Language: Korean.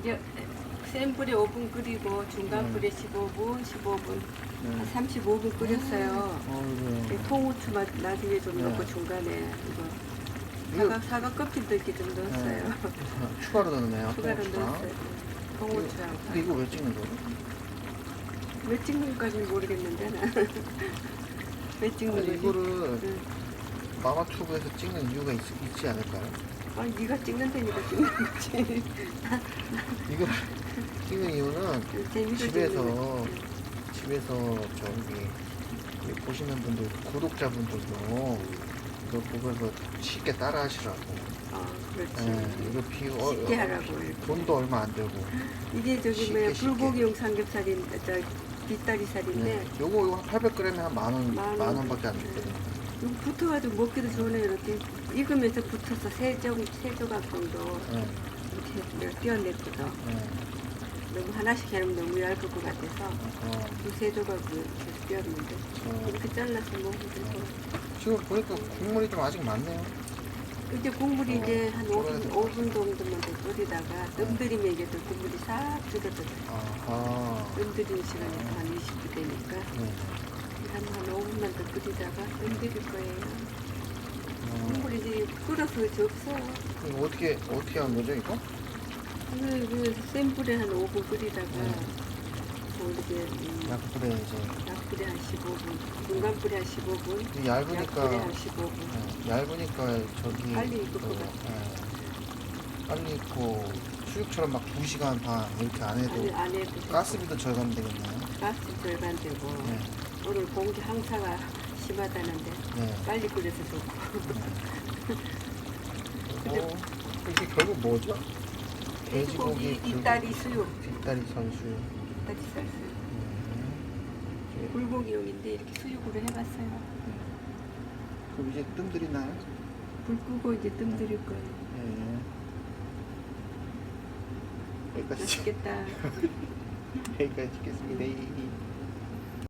이제 센 불에 5분 끓이고 중간 네. 불에 15분, 15분, 네. 한 35분 끓였어요. 어, 이 네. 통후추 맛 나중에 좀 네. 넣고 중간에 이거 사과 사과 껍질도 이렇게 좀 넣었어요. 네. 추가로 넣네요. 추가로 통후추랑. 넣었어요. 통후추하고. 근데 이거 왜 찍는 거예요? 왜 찍는 것까지는 모르겠는데 나. 왜 찍는 아니, 거지? 이거를 응. 마마튜브에서 찍는 이유가 있, 있지 않을까요? 아니 네가 찍는 데니까 찍는 거지. 이거 찍는 이유는 집에서. 집에서 저기 여기 보시는 분들 구독자분들도 이거 보면서 쉽게 따라 하시라고. 어, 그렇지. 예, 이거 비 어, 쉽게 하라고. 이렇게. 돈도 얼마 안 들고. 이게 저기 뭐야 쉽게. 불고기용 삼겹살인데 저 뒷다리살인데 네. 요거 요거 한 800g에 한 만 원, 만 원. 만 원밖에 안 들거든요. 이거 붙어가지고 먹기도 좋네 이렇게 익으면서 붙어서 세, 조, 세 조각 정도 네, 이렇게 띄어냈거든. 네. 너무 하나씩 해놓으면 너무 얇을 것 같아서 어, 두세 조각을 이렇게 띄었는데 저, 이렇게 잘라서 먹으면 되고 지금 보니까 국물이 좀 아직 많네요. 이제 국물이 어, 이제 한 5분, 그래도- 5분 정도만 더 끓이다가 뜸들이면 이게 또 국물이 싹 줄어들어요. 아하. 뜸들이는 시간이 한 20분 되니까 네. 한, 한 5분만 더 끓이다가 뜸들일 거예요. 어, 국물이 이제 끓어서 없어. 이거 어떻게 어떻게 한 거죠 이거? 그, 그, 센 불에 한 5분 끓이다가, 네. 뭐 이렇게, 음, 약불에 이제 약불에 한 15분, 중간 불에 한 15분, 이게 얇으니까 약불에 한 15분. 네, 얇으니까 저기 빨리 익을 것. 네, 빨리 익고 수육처럼 막 2시간 반 이렇게 안 해도 아니, 안 해도 되고, 가스비도 절감되겠네요. 가스 절반되고, 네, 오늘 공기 항사가 심하다는데, 네. 빨리 끓여서 좋고. 그리고 이게 결국 뭐죠? 돼지고기 그리고 뒷다리 수육, 뒷다리 선수. 뒷다리 살 수육. 네. 불고기용인데 이렇게 수육으로 해봤어요. 그럼 이제 뜸들이 나요? 불 끄고 이제 뜸 들일 거예요. 네. 여기까지 찍- 맛있겠다. 여기까지 찍겠습니다. 이- 이-